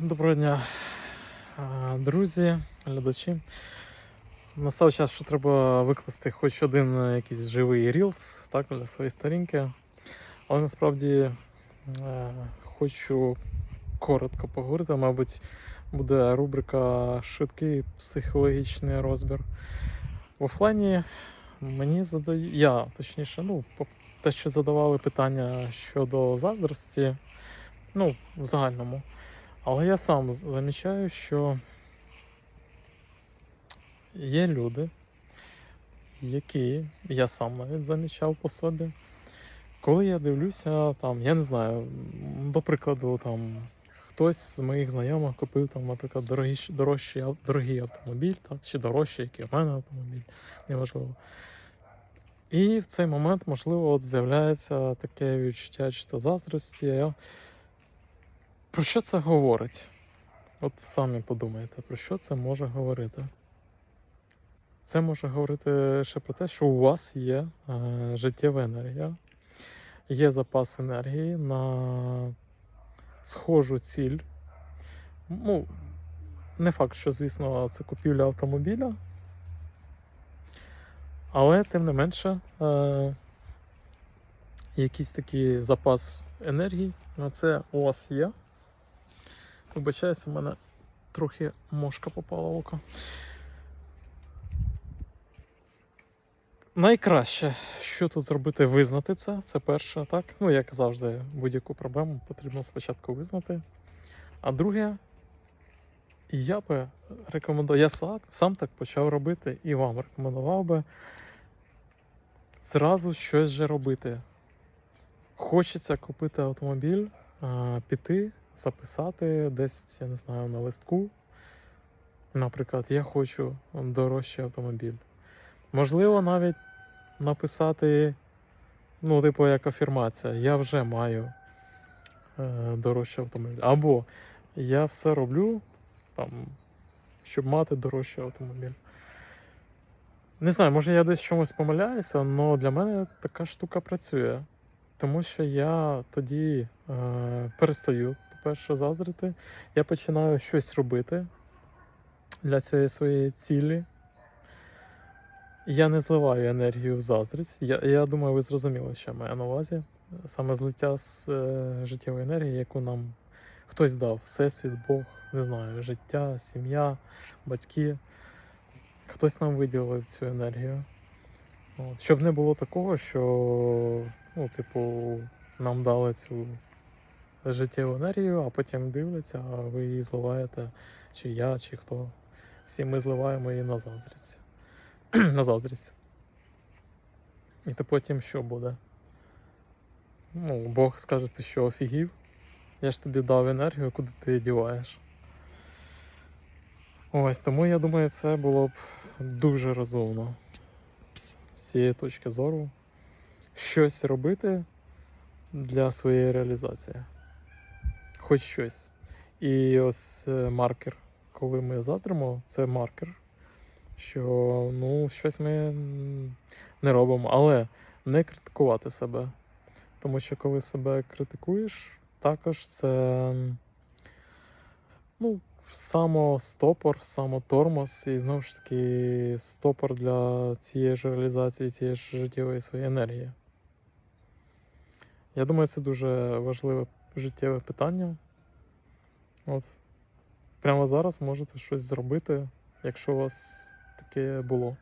Доброго дня, друзі, глядачі. Настав час, що треба викласти хоч один якийсь живий рілс так, для своєї сторінки. Але насправді е, хочу коротко поговорити. Мабуть, буде рубрика Швидкий психологічний розбір. В офлайні мені задають, я точніше, ну, те, що задавали питання щодо заздрості, ну, в загальному. Але я сам замічаю, що є люди, які я сам навіть замічав по собі. Коли я дивлюся, там, я не знаю, до прикладу, там, хтось з моїх знайомих купив, там, наприклад, дорогі, дорожчий, дорогий автомобіль, так, чи дорожчий, який у мене автомобіль, неважливо. І в цей момент, можливо, от з'являється таке відчуття чи то заздрості. Про що це говорить? От самі подумайте, про що це може говорити? Це може говорити ще про те, що у вас є е, життєва енергія, є запас енергії на схожу ціль. Ну, не факт, що, звісно, це купівля автомобіля. Але, тим не менше, е, якийсь такий запас енергії на це у вас є. Вибачаюся, в мене трохи мошка попала в око. Найкраще, що тут зробити, визнати це. Це перше, так? Ну, як завжди, будь-яку проблему потрібно спочатку визнати. А друге, я би рекомендував, я сам, так почав робити і вам рекомендував би зразу щось же робити. Хочеться купити автомобіль, піти, записати десь, я не знаю, на листку. Наприклад, я хочу дорожчий автомобіль. Можливо, навіть написати, ну, типу, як афірмація, я вже маю е, дорожчий автомобіль. Або я все роблю, там, щоб мати дорожчий автомобіль. Не знаю, може я десь чомусь помиляюся, але для мене така штука працює. Тому що я тоді е, перестаю, по-перше, заздрити. Я починаю щось робити для цієї своєї цілі. Я не зливаю енергію в заздрість. Я, я думаю, ви зрозуміли, що я маю на увазі. Саме злиття з е, життєвої енергії, яку нам хтось дав, Всесвіт, Бог, не знаю, життя, сім'я, батьки. Хтось нам виділив цю енергію. От. Щоб не було такого, що, ну, типу, нам дали цю життєву енергію, а потім дивляться, а ви її зливаєте, чи я, чи хто. Всі ми зливаємо її на заздрість. на заздрість. І то потім що буде? Ну, Бог скаже, ти що офігів? Я ж тобі дав енергію, куди ти її діваєш. Ось, тому я думаю, це було б дуже розумно з цієї точки зору щось робити для своєї реалізації. Хоч щось. І ось е, маркер, коли ми заздримо, це маркер, що ну, щось ми не робимо, але не критикувати себе. Тому що коли себе критикуєш, також це ну, самостопор, самотормоз, і знову ж таки стопор для цієї ж реалізації, цієї ж життєвої своєї енергії. Я думаю, це дуже важливе життєве питання. От. Прямо зараз можете щось зробити, якщо у вас таке було.